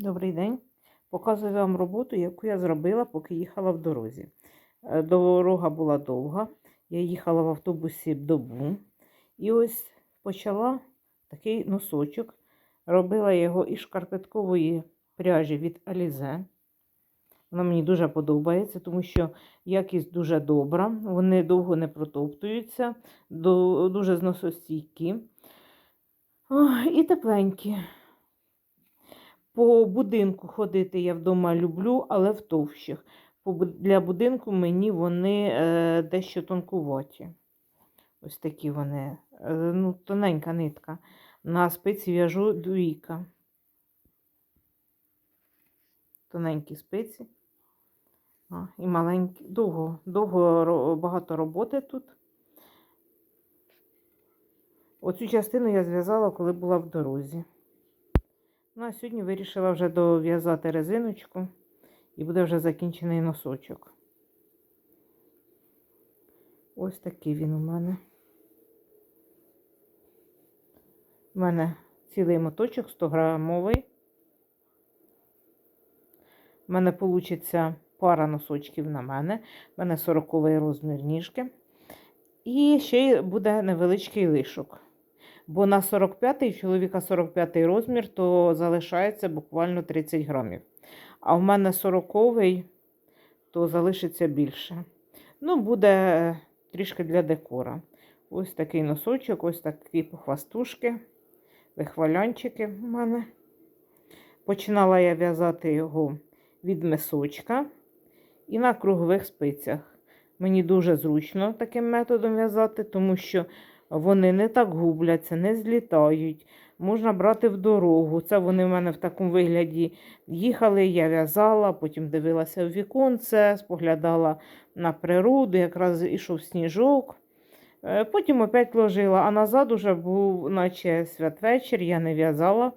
Добрий день. Показую вам роботу, яку я зробила, поки їхала в дорозі. Е, Дорога була довга. Я їхала в автобусі добу. І ось почала такий носочок. Робила його із шкарпеткової пряжі від Alize. Вона мені дуже подобається, тому що якість дуже добра. Вони довго не протоптуються, дуже зносостійкі. І тепленькі. По будинку ходити я вдома люблю, але в товщих. Для будинку мені вони е, дещо тонкуваті. Ось такі вони. Е, ну, тоненька нитка. На спиці в'яжу двійка. Тоненькі спиці. І маленькі. Довго, довго багато роботи тут. Оцю частину я зв'язала, коли була в дорозі. Ну, а сьогодні вирішила вже дов'язати резиночку і буде вже закінчений носочок. Ось такий він у мене. У мене цілий моточок 100 грамовий. У мене вийде пара носочків на мене. У мене 40 розмір ніжки. І ще буде невеличкий лишок. Бо на 45-й, в чоловіка 45-й розмір, то залишається буквально 30 грамів. А в мене 40-й, то залишиться більше. Ну, буде е, трішки для декора. Ось такий носочок, ось такі похвастушки, вихвалянчики в мене. Починала я в'язати його від мисочка і на кругових спицях. Мені дуже зручно таким методом в'язати, тому що вони не так губляться, не злітають. Можна брати в дорогу. Це вони в мене в такому вигляді їхали, я в'язала, потім дивилася в віконце, споглядала на природу, якраз ішов сніжок. Е, Потім опять ложила, а назад уже був, наче святвечір, я не в'язала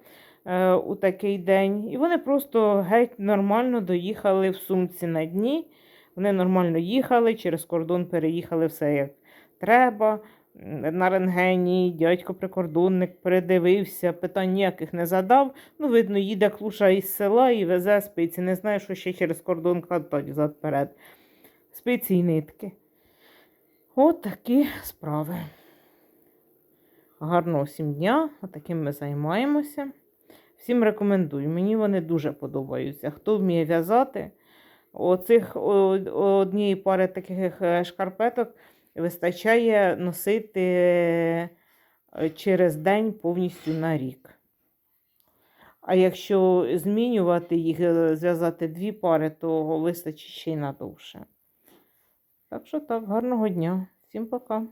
е, у такий день. І вони просто геть нормально доїхали в сумці на дні. Вони нормально їхали, через кордон переїхали все як треба. На рентгені дядько прикордонник передивився, питань ніяких не задав. Ну, видно, їде клуша із села і везе спиці. Не знаю, що ще через кордон катать взад. Спиці і нитки. От такі справи. Гарного всім дня, отаким ми займаємося. Всім рекомендую. Мені вони дуже подобаються. Хто вміє в'язати, оцих однієї пари таких е, шкарпеток вистачає носити е, через день повністю на рік. А якщо змінювати їх, е, зв'язати дві пари, то вистачить ще й надовше. Так що так, гарного дня. Всім пока.